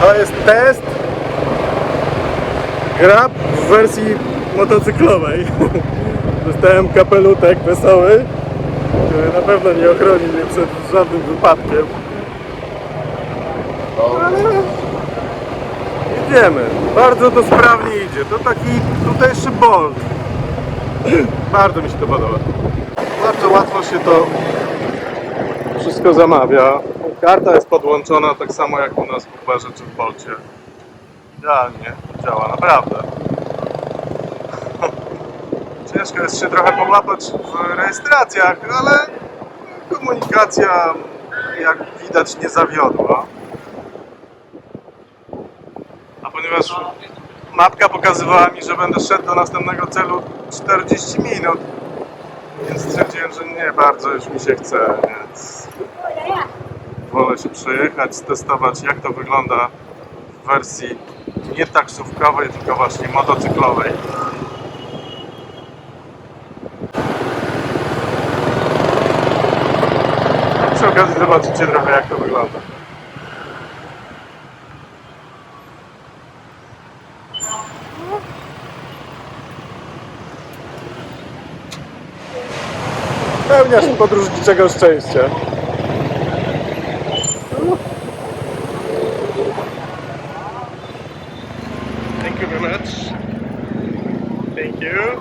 To jest test grab w wersji motocyklowej. Dostałem kapelutek wesoły, który na pewno nie ochroni mnie przed żadnym wypadkiem. Ale Jedziemy. Bardzo to sprawnie idzie. To taki tutejszy bolt. Bardzo mi się to podoba. Bardzo łatwo się to wszystko zamawia. Karta jest podłączona tak samo jak u nas w Uberze czy w Bolcie. Idealnie działa, naprawdę. Ciężko jest się trochę połapać w rejestracjach, ale komunikacja jak widać nie zawiodła. A ponieważ mapka pokazywała mi, że będę szedł do następnego celu 40 minut, więc stwierdziłem, że nie bardzo już mi się chce, więc wolę się przejechać, testować jak to wygląda w wersji nie taksówkowej, tylko właśnie motocyklowej. Przy okazji zobaczycie trochę jak to wygląda. Pełniasz podróżniczego szczęścia. Thank you very much. Thank you.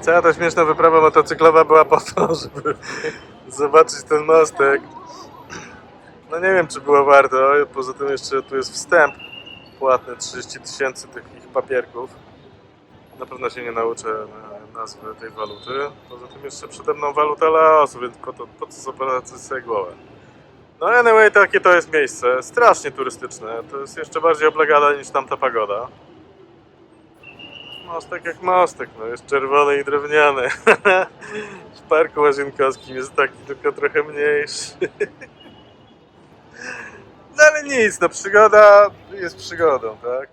Cała ta śmieszna wyprawa motocyklowa była po to, żeby zobaczyć ten mostek. No nie wiem, czy było warto. Poza tym jeszcze tu jest wstęp płatny 30 tysięcy tych ich papierków. Na pewno się nie nauczę na- nazwy tej waluty. Poza tym jeszcze przede mną waluta Laosu, więc po, to, po co zobaczyć sobie głowę. No anyway, takie to jest miejsce. Strasznie turystyczne. To jest jeszcze bardziej oblegane niż tamta pagoda. Mostek jak mostek, no jest czerwony i drewniany. w parku łazienkowskim jest taki tylko trochę mniejszy. No ale nic, no przygoda jest przygodą, tak?